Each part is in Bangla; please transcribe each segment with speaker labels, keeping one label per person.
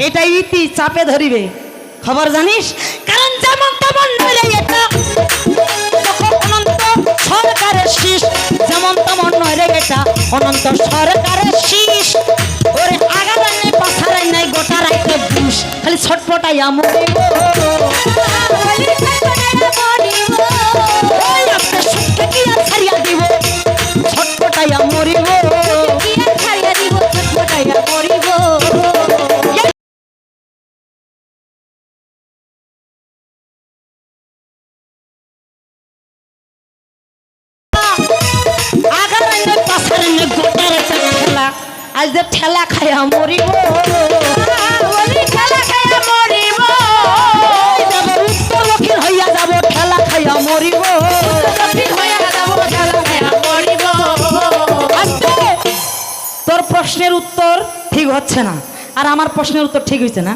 Speaker 1: এটা ইতি চাপে ধরিবে খবর জানিস কারণ যেমন তেমন নইলে এটা সরকারের শীষ যেমন তেমন নইলে এটা অনন্ত সরকারের শীষ ওরে নেই পাশারাই নাই গোটা রাইতে বুস খালি ছটপটাইয়া মরিব ওই আপনার আজ যে ঠেলা খায়া মরিব। ওই যাব উত্তর দক্ষিণ হইয়া যাব ঠেলা খাইয়া মরিব। তোর প্রশ্নের উত্তর ঠিক হচ্ছে না। আর আমার প্রশ্নের উত্তর ঠিক হয়েছে না।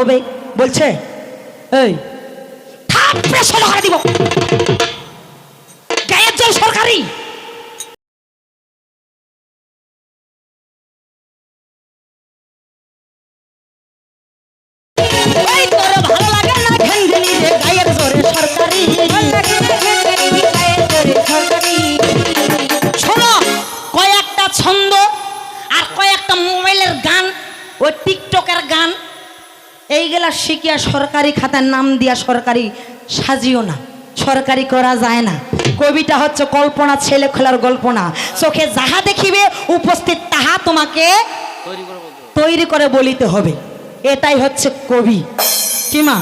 Speaker 1: হবে? বলছে এই সরকারি। ভালো লাগে না গায়ের জোরে সরকারি। এইগুলা শিখিয়া সরকারি খাতার নাম দিয়া সরকারি সাজিও না। সরকারি করা যায় না। কবিতা হচ্ছে কল্পনা, ছেলে খোলার গল্প না চোখে যাহা দেখিবে, উপস্থিত তাহা তোমাকে তৈরি করে বলিতে হবে। এটাই হচ্ছে কবি। কিমা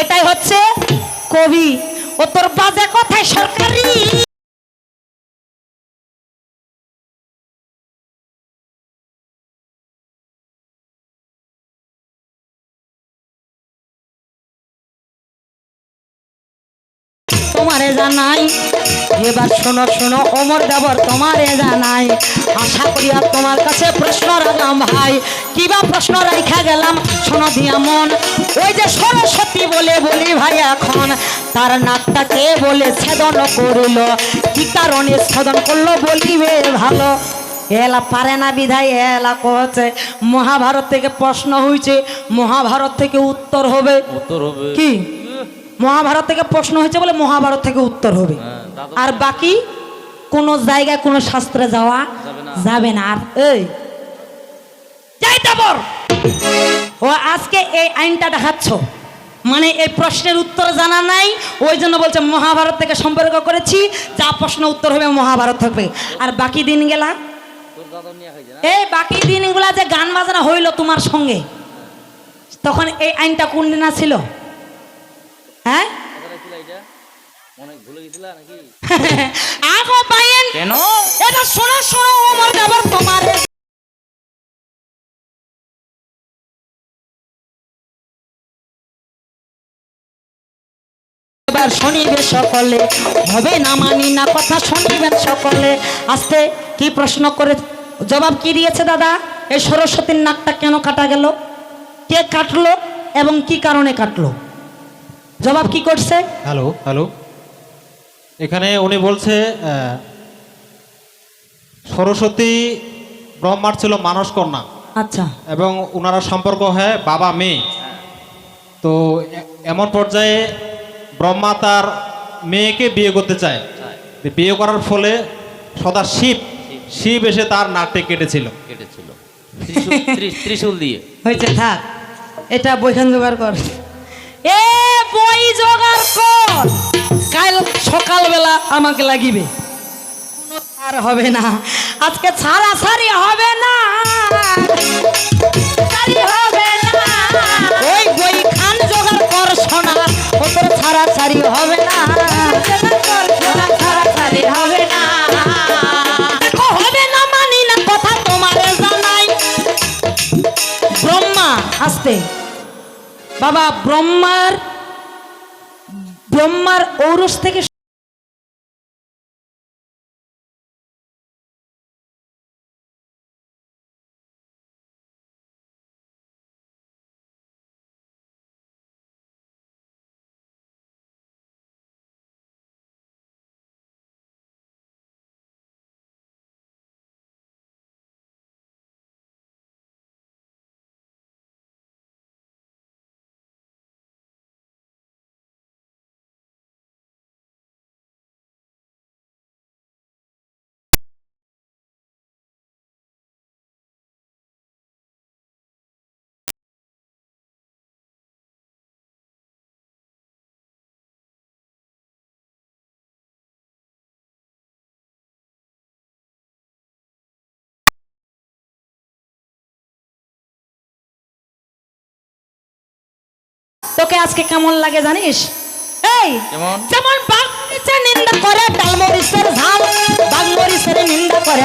Speaker 1: এটাই হচ্ছে কবি। ও তোর বাজে কথায় সরকারি তোমারে জানাই। এবার শোনো শোনো অমর দেবর তোমারে জানাই। আশা করি আর তোমার কাছে প্রশ্ন রাখলাম ভাই। কিবা প্রশ্ন রাখা গেলাম শোনো দিয়া মন। ওই যে সরস্বতী বলে বলি ভাই এখন তার নাকটাকে বলে ছেদন করিল? কি কারণে ছেদন করল বলিবে ভালো? এলা পারে না বিধায় এলা কহছে মহাভারত থেকে প্রশ্ন হয়েছে মহাভারত থেকে উত্তর হবে।
Speaker 2: উত্তর হবে।
Speaker 1: কি? মহাভারত থেকে প্রশ্ন হয়েছে বলে মহাভারত থেকে উত্তর হবে।
Speaker 2: হ্যাঁ,
Speaker 1: আর বাকি কোন জায়গায় কোনো শাস্ত্রে যাওয়া
Speaker 2: যাবে না।
Speaker 1: আর এই যাই তারপর ও আজকে এই আইনটা দেখাচ্ছ। মানে এই প্রশ্নের উত্তর জানা নাই ওই জন্য বলছে মহাভারত থেকে সম্পর্ক করেছি যা প্রশ্ন উত্তর হবে মহাভারত থাকবে। আর বাকি দিন গেলা এই বাকি দিনগুলা যে গান বাজনা হইল তোমার সঙ্গে তখন এই আইনটা কোন দিন ছিল? হ্যাঁ?
Speaker 2: কথাটা ছিল এটা অনেক ভুলে গেছিলা নাকি?
Speaker 1: আগো পাইন
Speaker 2: কেন?
Speaker 1: এটা শোনো শোনো আমার দেবর তোমার। এবার শনিবে সকলে হবে না মানি না কথা শনিবেন সকলে। আস্তে কি প্রশ্ন করে জবাব কি দিয়েছে দাদা? এই সরস্বতীর নাকটা কেন কাটা গেল? কে কাটলো এবং কি কারণে কাটলো? জবাব কি করছে?
Speaker 3: Hello hello. এখানে উনি বলছে সরস্বতী ব্রহ্মার ছিল মানস কন্যা।
Speaker 1: আচ্ছা।
Speaker 3: এবং ওনারা সম্পর্ক হয় বাবা মেয়ে। তো এমন পর্যায়ে ব্রহ্মা তার মেয়েকে বিয়ে করতে চায়। বিয়ে করার ফলে সদা শিব শিব এসে তার নাকটে কেটেছিল।
Speaker 2: কেটেছিল। ত্রিশূল- দিয়ে।
Speaker 1: হয়েছে থাক। এটা বইখান জোগাড় কর। এ বই জোগাড় কর। কাল সকালবেলা আমাকে লাগিবে। কোনো আর হবে না। আজকে ছাড়া সারি হবে না। হবে না। বাবা ব্রহ্মার ব্রহ্মার ঔরস থেকে তোকে আজকে কেমন লাগে জানিস? এই যেমন বাগমরিচের নিন্দা করে ডালমরিচের ঝাল বাগমরিচের নিন্দা করে